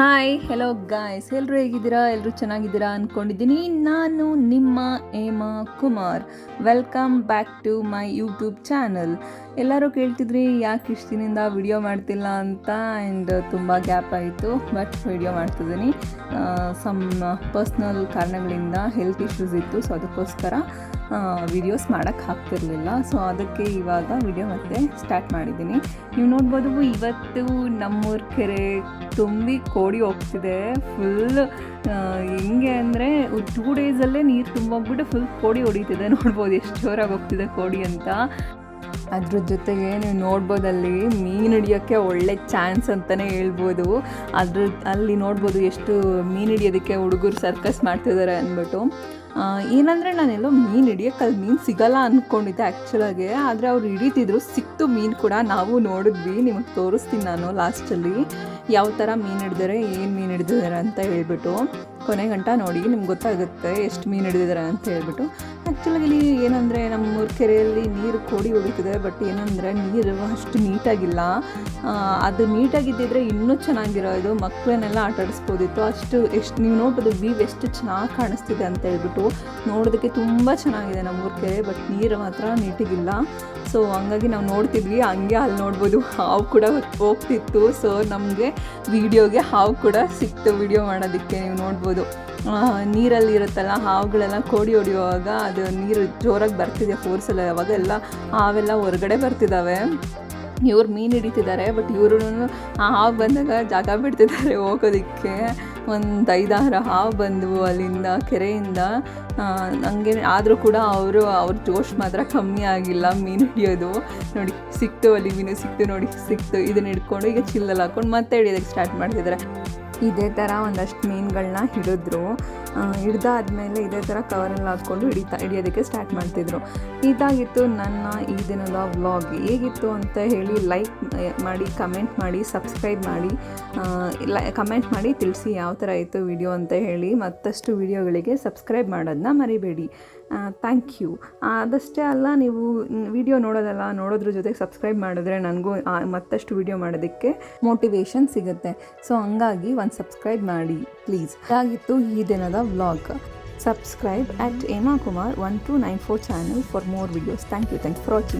Hi hello guys ಎಲ್ಲರೂ ಹೇಗಿದ್ದೀರಾ? ಎಲ್ಲರೂ ಚೆನ್ನಾಗಿದ್ದೀರಾ ಅಂದ್ಕೊಂಡಿದ್ದೀನಿ ನಾನು ನಿಮ್ಮ Hema Kumar. Welcome back to my YouTube channel ಎಲ್ಲರೂ ಕೇಳ್ತಿದ್ರಿ, ಯಾಕೆ ಇಷ್ಟು ದಿನದಿಂದ ವಿಡಿಯೋ ಮಾಡ್ತಿಲ್ಲ ಅಂತ ಆ್ಯಂಡ್ ತುಂಬ ಗ್ಯಾಪ್ ಆಯಿತು ಬಟ್ ವಿಡಿಯೋ ಮಾಡ್ತಿದ್ದೀನಿ. ಸಮ್ ಪರ್ಸ್ನಲ್ ಕಾರಣಗಳಿಂದ ಹೆಲ್ತ್ ಇಶ್ಯೂಸ್ ಇತ್ತು ಸೊ ಅದಕ್ಕೋಸ್ಕರ ವಿಡಿಯೋಸ್ ಮಾಡೋಕ್ಕೆ ಆಗ್ತಿರಲಿಲ್ಲ. ಸೊ ಅದಕ್ಕೆ ಇವಾಗ ವಿಡಿಯೋ ಮತ್ತೆ ಸ್ಟಾರ್ಟ್ ಮಾಡಿದ್ದೀನಿ. ನೀವು ನೋಡ್ಬೋದು, ಇವತ್ತು ನಮ್ಮೂರ ಕೆರೆ ತುಂಬಿ ಕೋಡಿ ಹೋಗ್ತಿದೆ. ಫುಲ್ ಹೆಂಗೆ ಅಂದರೆ ಟೂ ಡೇಸಲ್ಲೇ ನೀರು ತುಂಬೋಗ್ಬಿಟ್ಟು ಫುಲ್ ಕೋಡಿ ಹೊಡಿತಿದೆ. ನೋಡ್ಬೋದು, ಎಷ್ಟು ಜೋರಾಗಿ ಹೋಗ್ತಿದೆ ಕೋಡಿ ಅಂತ. ಅದ್ರ ಜೊತೆಗೆ ನೀವು ನೋಡ್ಬೋದು ಅಲ್ಲಿ ಮೀನು ಹಿಡಿಯೋಕ್ಕೆ ಒಳ್ಳೆ ಚಾನ್ಸ್ ಅಂತಲೇ ಹೇಳ್ಬೋದು. ಅದ್ರ ಅಲ್ಲಿ ನೋಡ್ಬೋದು ಎಷ್ಟು ಮೀನು ಹಿಡಿಯೋದಕ್ಕೆ ಹುಡುಗರು ಸರ್ಕಸ್ ಮಾಡ್ತಿದ್ದಾರೆ ಅಂದ್ಬಿಟ್ಟು. ಏನಂದರೆ ನಾನೆಲ್ಲೋ ಮೀನು ಹಿಡಿಯೋಕ್ಕೆ ಅಲ್ಲಿ ಮೀನು ಸಿಗಲ್ಲ ಅಂದ್ಕೊಂಡಿದ್ದೆ ಆ್ಯಕ್ಚುಲಾಗೆ ಆದರೆ ಅವ್ರು ಹಿಡಿತಿದ್ರು, ಸಿಕ್ತು ಮೀನು ಕೂಡ. ನಾವು ನೋಡಿದ್ವಿ, ನಿಮಗೆ ತೋರಿಸ್ತೀನಿ ನಾನು ಲಾಸ್ಟಲ್ಲಿ ಯಾವ ಥರ ಮೀನು ಹಿಡಿದಾರೆ ಏನು ಮೀನು ಹಿಡಿದಿದ್ದಾರೆ ಅಂತ ಹೇಳ್ಬಿಟ್ಟು. ಕೊನೆ ಗಂಟ ನೋಡಿ, ನಿಮ್ಗೆ ಗೊತ್ತಾಗುತ್ತೆ ಎಷ್ಟು ಮೀನು ಹಿಡಿದಿದ್ದಾರೆ ಅಂತ ಹೇಳ್ಬಿಟ್ಟು. ಆ್ಯಕ್ಚುಲಾಗಿ ಇಲ್ಲಿ ಏನಂದರೆ ನಮ್ಮ ಕೆರೆಯಲ್ಲಿ ನೀರು ಕೋಡಿ ಹೋಗುತ್ತಿದೆ ಬಟ್ ಏನಂದರೆ ನೀರು ಅಷ್ಟು ನೀಟಾಗಿಲ್ಲ. ಅದು ನೀಟಾಗಿದ್ದಿದ್ರೆ ಇನ್ನೂ ಚೆನ್ನಾಗಿರೋದು ಮಕ್ಕಳನ್ನೆಲ್ಲ ಆಟ ಆಡಿಸ್ಬೋದಿತ್ತು. ಅಷ್ಟು ಎಷ್ಟು, ನೀವು ನೋಡ್ಬೋದು ವ್ಯೂ ಎಷ್ಟು ಚೆನ್ನಾಗಿ ಕಾಣಿಸ್ತಿದೆ ಅಂತ ಹೇಳ್ಬಿಟ್ಟು ನೋಡೋದಕ್ಕೆ ತುಂಬ ಚೆನ್ನಾಗಿದೆ ನಮ್ಮೂರ ಕೆರೆ ಬಟ್ ನೀರು ಮಾತ್ರ ನೀಟಿಗಿಲ್ಲ. ಸೊ ಹಂಗಾಗಿ ನಾವು ನೋಡ್ತಿದ್ವಿ. ಹಂಗೆ ಅಲ್ಲಿ ನೋಡ್ಬೋದು ಹಾವು ಕೂಡ ಹೋಗ್ತಿತ್ತು. ಸೊ ನಮಗೆ ವೀಡಿಯೋಗೆ ಹಾವು ಕೂಡ ಸಿಕ್ತು. ವಿಡಿಯೋ ಮಾಡೋದಕ್ಕೆ ನೀವು ನೋಡ್ಬೋದು. ನೀರಲ್ಲಿ ಇರುತ್ತಲ್ಲ, ಹಾವುಗಳೆಲ್ಲ ಕೋಡಿ ಹೊಡೆಯುವಾಗ ಅದು ನೀರು ಜೋರಾಗಿ ಬರ್ತಿದೆ ಫೋರ್ಸಲ್ಲ ಅವಾಗ ಎಲ್ಲ ಹಾವೆಲ್ಲ ಹೊರಗಡೆ ಬರ್ತಿದ್ದಾವೆ ಇವ್ರು ಮೀನು ಹಿಡಿತಿದ್ದಾರೆ ಬಟ್ ಇವರು ಆ ಹಾವು ಬಂದಾಗ ಜಾಗ ಬಿಡ್ತಿದ್ದಾರೆ ಹೋಗೋದಕ್ಕೆ. ಒಂದು ಐದಾರು ಹಾವು ಬಂದವು ಅಲ್ಲಿಂದ, ಕೆರೆಯಿಂದ. ನನಗೆ ಆದರೂ ಕೂಡ ಅವರು, ಅವ್ರ ಜೋಶ್ ಮಾತ್ರ ಕಮ್ಮಿ ಆಗಿಲ್ಲ ಮೀನು ಹಿಡಿಯೋದು. ನೋಡಿ, ಸಿಕ್ತು ಅಲ್ಲಿ ಮೀನು ಸಿಕ್ತು ನೋಡಿ, ಸಿಕ್ತು. ಇದನ್ನ ಹಿಡ್ಕೊಂಡು ಈಗ ಚಿಲ್ಲಲ್ಲಿ ಹಾಕೊಂಡು ಮತ್ತೆ ಹಿಡಿಯೋದಕ್ಕೆ ಸ್ಟಾರ್ಟ್ ಮಾಡ್ತಿದ್ದಾರೆ. ಇದೇ ಥರ ಒಂದಷ್ಟು ಮೀನುಗಳನ್ನ ಹಿಡಿದ್ರು. ಹಿಡ್ದಾದ್ಮೇಲೆ ಇದೇ ಥರ ಕವರಲ್ಲಿ ಹಾಕ್ಕೊಂಡು ಹಿಡಿತಾ, ಹಿಡಿಯೋದಕ್ಕೆ ಸ್ಟಾರ್ಟ್ ಮಾಡ್ತಿದ್ರು. ಇದಾಗಿತ್ತು ನನ್ನ ಈ ದಿನದ ವ್ಲಾಗ್. ಹೇಗಿತ್ತು ಅಂತ ಹೇಳಿ ಲೈಕ್ ಮಾಡಿ, ಕಮೆಂಟ್ ಮಾಡಿ, ಸಬ್ಸ್ಕ್ರೈಬ್ ಮಾಡಿ. ಕಮೆಂಟ್ ಮಾಡಿ ತಿಳಿಸಿ ಯಾವ ಥರ ಇತ್ತು ವಿಡಿಯೋ ಅಂತ ಹೇಳಿ. ಮತ್ತಷ್ಟು ವಿಡಿಯೋಗಳಿಗೆ ಸಬ್ಸ್ಕ್ರೈಬ್ ಮಾಡೋದನ್ನ ಮರಿಬೇಡಿ. Thank you. ಅದಷ್ಟೇ ಅಲ್ಲ, ನೀವು ವಿಡಿಯೋ ನೋಡೋದಲ್ಲ, ನೋಡೋದ್ರ ಜೊತೆಗೆ ಸಬ್ಸ್ಕ್ರೈಬ್ ಮಾಡಿದ್ರೆ ನನಗೂ ಮತ್ತಷ್ಟು ವಿಡಿಯೋ ಮಾಡೋದಕ್ಕೆ ಮೋಟಿವೇಶನ್ ಸಿಗುತ್ತೆ. ಸೊ, ಹಂಗಾಗಿ ಒಂದು ಸಬ್ಸ್ಕ್ರೈಬ್ ಮಾಡಿ ಪ್ಲೀಸ್ ಇದಾಗಿತ್ತು ಈ ದಿನದ vlog subscribe at Hema Kumar one two nine four channel for more videos thank you thank for watching